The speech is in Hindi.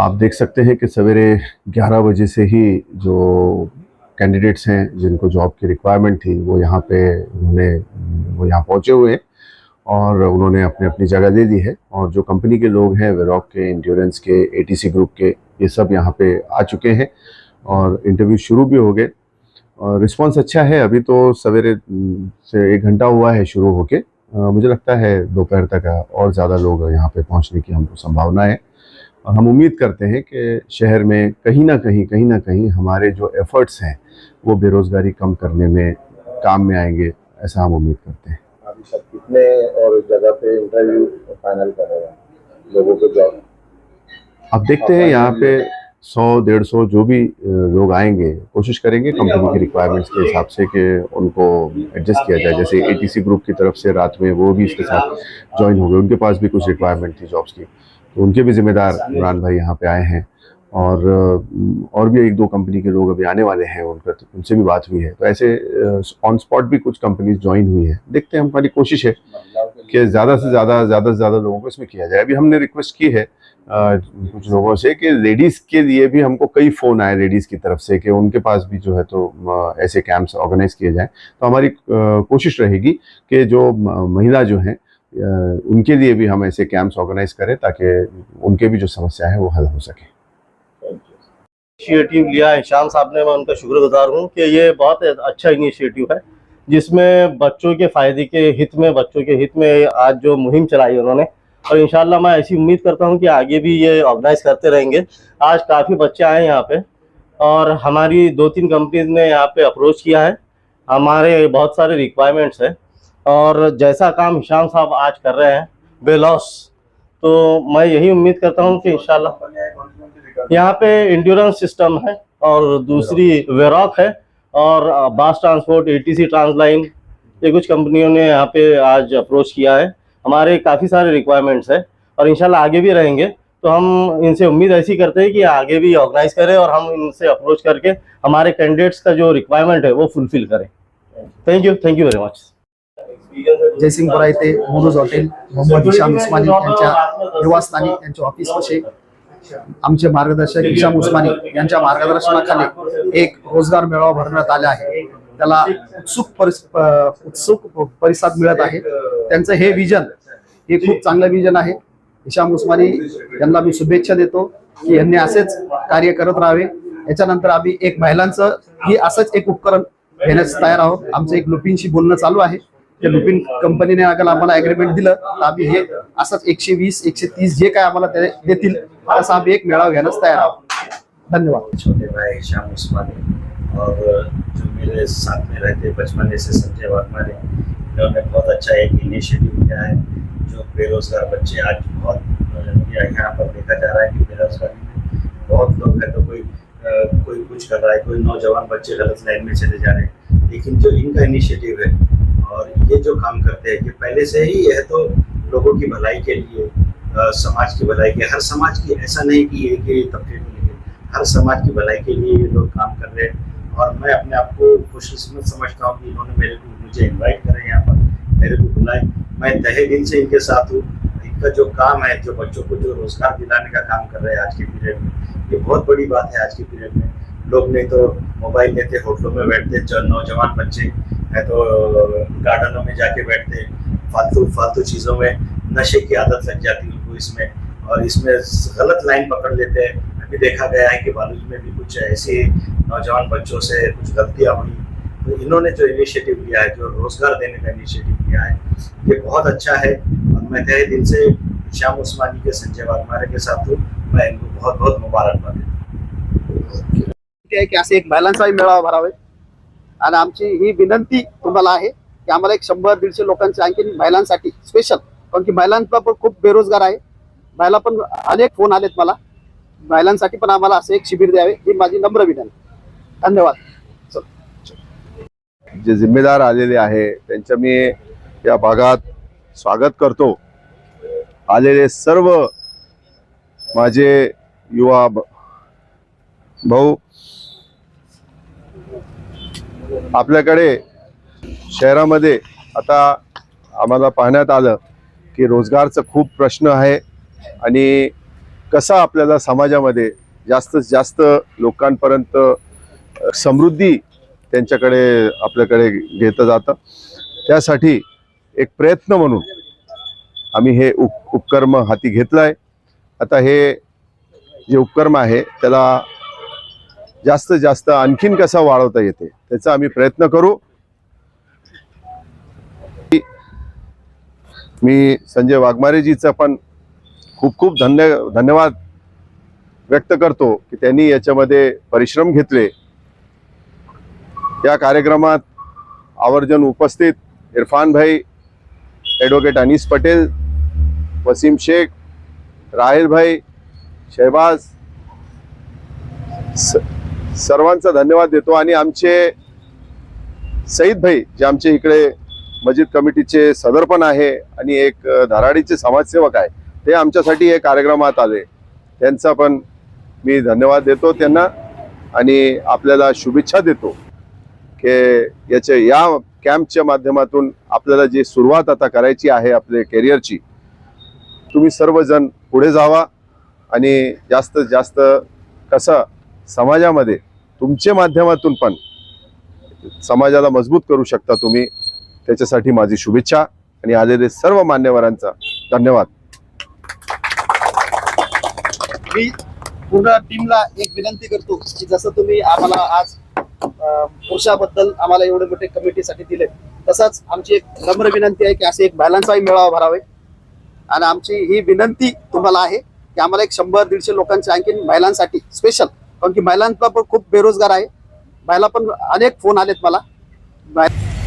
आप देख सकते हैं कि सवेरे 11 बजे से ही जो कैंडिडेट्स हैं, जिनको जॉब की रिक्वायरमेंट थी, वो यहाँ पे उन्होंने, वो यहाँ पहुँचे हुए हैं और उन्होंने अपने, अपनी जगह दे दी है। और जो कंपनी के लोग हैं वेरॉक के इंड्योरेंस के एटीसी ग्रुप के, ये सब यहाँ पे आ चुके हैं और इंटरव्यू शुरू भी हो गए। और रिस्पांस अच्छा है। अभी तो सवेरे से एक घंटा हुआ है शुरू होके। मुझे लगता है दोपहर तक और ज़्यादा लोग यहाँ पे पहुँचने की हमको संभावना है। और हम उम्मीद करते हैं कि शहर में कहीं ना कहीं कहीं ना कहीं हमारे जो एफर्ट्स हैं वो बेरोज़गारी कम करने में काम में आएँगे ऐसा हम उम्मीद करते हैं। अभी कितने और जगह पे इंटरव्यू फाइनल कर रहे हैं? लोगों को जॉब अब देखते हैं यहाँ पे सौ डेढ़ सौ जो भी लोग आएँगे कोशिश करेंगे कंपनी की रिक्वायरमेंट्स के हिसाब से कि उनको एडजस्ट किया जाए। जैसे एटीसी ग्रुप की तरफ़ से रात में वो भी इसके साथ ज्वाइन हो गए उनके पास भी कुछ रिक्वायरमेंट थी जॉब्स की। तो उनके भी जिम्मेदार इमरान भाई यहाँ पे आए हैं और और भी एक दो कंपनी के लोग अभी आने वाले हैं उनका तो उनसे भी बात हुई है। तो ऐसे ऑन स्पॉट भी कुछ कंपनीज़ ज्वाइन हुई है। देखते हैं हमारी कोशिश है के ज़्यादा से ज़्यादा ज़्यादा से ज़्यादा लोगों को इसमें किया जाए। अभी हमने रिक्वेस्ट की है कुछ लोगों से कि लेडीज़ के लिए भी हमको कई फ़ोन आए लेडीज़ की तरफ़ से कि उनके पास भी जो है तो ऐसे कैंप्स ऑर्गेनाइज किए जाएँ। तो हमारी कोशिश रहेगी कि जो महिला जो हैं उनके लिए भी हम ऐसे कैंप्स ऑर्गेनाइज करें ताकि उनके भी जो समस्या है वो हल हो सके। इनिशिएटिव लिया शाम साहब ने, मैं उनका शुक्रगुजार हूँ कि ये बहुत अच्छा इनिशिएटिव है, जिसमें बच्चों के फ़ायदे के हित में, बच्चों के हित में आज जो मुहिम चलाई उन्होंने। और इंशाल्लाह मैं ऐसी उम्मीद करता हूँ कि आगे भी ये ऑर्गेनाइज करते रहेंगे। आज काफ़ी बच्चे आए यहाँ पे, और हमारी दो तीन कंपनीज़ ने यहाँ पे अप्रोच किया है। हमारे बहुत सारे रिक्वायरमेंट्स हैं। और जैसा काम हिशाम साहब आज कर रहे हैं बेलॉस तो मैं यही उम्मीद करता हूँ कि इंशाल्लाह यहाँ पे इंड्योरेंस सिस्टम है और दूसरी वेरॉक है और बास ट्रांसपोर्ट एटीसी ट्रांसलाइन ये कुछ कंपनियों ने यहाँ पे आज अप्रोच किया है। हमारे काफ़ी सारे रिक्वायरमेंट्स है और इंशाल्लाह आगे भी रहेंगे। तो हम इनसे उम्मीद ऐसी करते हैं कि आगे भी ऑर्गेनाइज करें और हम इनसे अप्रोच करके हमारे कैंडिडेट्स का जो रिक्वायरमेंट है वो फुलफिल करें। Thank you thank you very much Jaysingpura येथे मुरुज हॉटेल मोहम्मद हिशाम उस्मानी यांच्या निवासस्थानी त्यांच्या ऑफिसपाशी. आमचे मार्गदर्शक हिशाम उस्मानी यांच्या मार्गदर्शनाखाली एक रोजगार मेळावा भरण्यात आला आहे. त्याला उत्सुक उत्सुक परिसाद मिळत आहे. त्यांचं हे विजन हे खूप चांगलं विजन आहे. हिशाम उस्मानी यांना मी शुभेच्छा देतो की यांनी असेच कार्य करत राहावे. याच्यानंतर आम्ही एक महिलांचं ही असंच एक उपकरण घेण्यास तयार आहोत. आमचं एक लुपींशी बोलणं चालू आहे. लुपिन कंपनीने अगर आम्हाला अग्रीमेंट दिलं हे असंच एकशे वीस एकशे तीस जे काय ते देतील तसं आम्ही एक मेळावा घेण्यास तयार आहोत. धन्यवाद. छोटे भाई श्याम उस्मानी और जो मेरे साथ में रहते बचपन से संजय वर्माने इन्होंने बहुत अच्छा एक इनिशिएटिव लिया है जो बेरोजगार बच्चे आज बहुत यहाँ पर देखा जा रहा है कि बेरोजगारी में बहुत लोग हैं तो कोई अ, कोई कुछ कर रहा है कोई नौजवान बच्चे गलत लाइन में चले जा रहे हैं। लेकिन जो इनका इनिशिएटिव है और ये जो काम करते हैं ये पहले से ही यह तो लोगों की भलाई के लिए अ, समाज की भलाई के हर समाज की ऐसा नहीं कि एक ही तबके के लिए हर समाज की भलाई के लिए ये लोग काम कर रहे हैं। और मैं अपने आप को खुशकिस्मत समझता हूँ कि इन्होंने मेरे को मुझे इन्वाइट करे यहाँ पर मेरे को बुलाए। मैं तहे दिन से इनके साथ हूँ। इनका जो काम है जो बच्चों को जो रोज़गार दिलाने का काम कर रहे हैं आज के पीरियड में ये बहुत बड़ी बात है आज के पीरियड में। लोग नहीं तो मोबाइल लेते होटलों में बैठते नौजवान बच्चे है तो गार्डनों में जाके बैठते फालतू फालतू चीज़ों में नशे की आदत लग जाती है उनको इसमें। और इसमें गलत लाइन पकड़ लेते हैं। अभी देखा गया है कि बालूज में भी कुछ ऐसे नौजवान बच्चों से कुछ गलतियाँ हुई। तो इन्होंने जो इनिशिएटिव लिया है, जो रोज़गार देने का इनिशिएटिव लिया है, ये बहुत अच्छा है। और मैं तहे दिल से श्याम उस्मानी के, संजय वाघमारे के साथ हूँ। मैं इनको बहुत बहुत मुबारकबाद देता हूँ। ते आहे की असे एक महिलांचाही मेळावा भरावे आणि आमची ही विनंती तुम्हाला आहे की आम्हाला एक शंभर दीडशे लोकांचे आणखी महिलांसाठी स्पेशल कारण की महिलांचा पण खूप बेरोजगार आहे. महिला पण अनेक फोन आलेत मला. महिलांसाठी पण आम्हाला असं एक शिबिर द्यावे ही माझी नम्र विनंती. धन्यवाद. जे जिम्मेदार आलेले आहे त्यांच्या मी या भागात स्वागत करतो. आलेले सर्व माझे युवा ब- भाऊ आपल्याकडे शहरामध्ये आता आम्हाला पाहण्यात आलं की रोजगारचं खूप प्रश्न आहे आणि कसा आपल्याला समाजामध्ये जास्तीत जास्त लोकांपर्यंत समृद्धी त्यांच्याकडे आपल्याकडे घेतलं जातं. त्यासाठी एक प्रयत्न म्हणून आम्ही हे उप उपक्रम हाती घेतला आहे आता हे जे उपक्रम आहे त्याला जास्तीत जास्त आणखीन कसा वाढवता येते त्याचा आम्ही प्रयत्न करू. मी संजय वाघमारेजीचा पण खूप खूप धन्य धन्यवाद व्यक्त करतो की त्यांनी याच्यामध्ये परिश्रम घेतले. या कार्यक्रमात आवर्जून उपस्थित इरफान भाई ॲडव्होकेट अनिस पटेल वसीम शेख राहिल भाई शहबाज स- सर्वांचा धन्यवाद देतो आणि आमचे सईद भाई जे आमचे इकडे मस्जिद कमिटीचे सदर पण आहे आणि एक धाराडीचे धराडीचे समाजसेवक आहे ते आमच्यासाठी हे कार्यक्रमात आले. त्यांचा पण मी धन्यवाद देतो त्यांना आणि आपल्याला शुभेच्छा देतो की याच्या या कॅम्पच्या माध्यमातून आपल्याला जी सुरुवात आता करायची आहे आपले करिअरची तुम्ही सर्वजण पुढे जावा आणि जास्तीत जास्त कसं समाजामध्ये तुमच्या माध्यमातून पण समाजाला मजबूत करू शकता तुम्ही. त्याच्यासाठी माझी शुभेच्छा आणि आलेले सर्व मान्यवरांचा धन्यवाद. मी पूर्ण टीमला एक विनंती करतो की जसं तुम्ही आम्हाला आज पुरुषाबद्दल आम्हाला एवढे मोठे कमिटीसाठी दिले तसंच आमची एक नम्र विनंती आहे की असे एक महिलांचाही मेळावा भरावे. आणि आमची ही विनंती तुम्हाला आहे की आम्हाला एक शंभर दीडशे लोकांच्या आणखीन महिलांसाठी स्पेशल कारण की महिलांचा पण खूप बेरोजगार आहे. महिला पण अनेक फोन आलेत मला. बाय-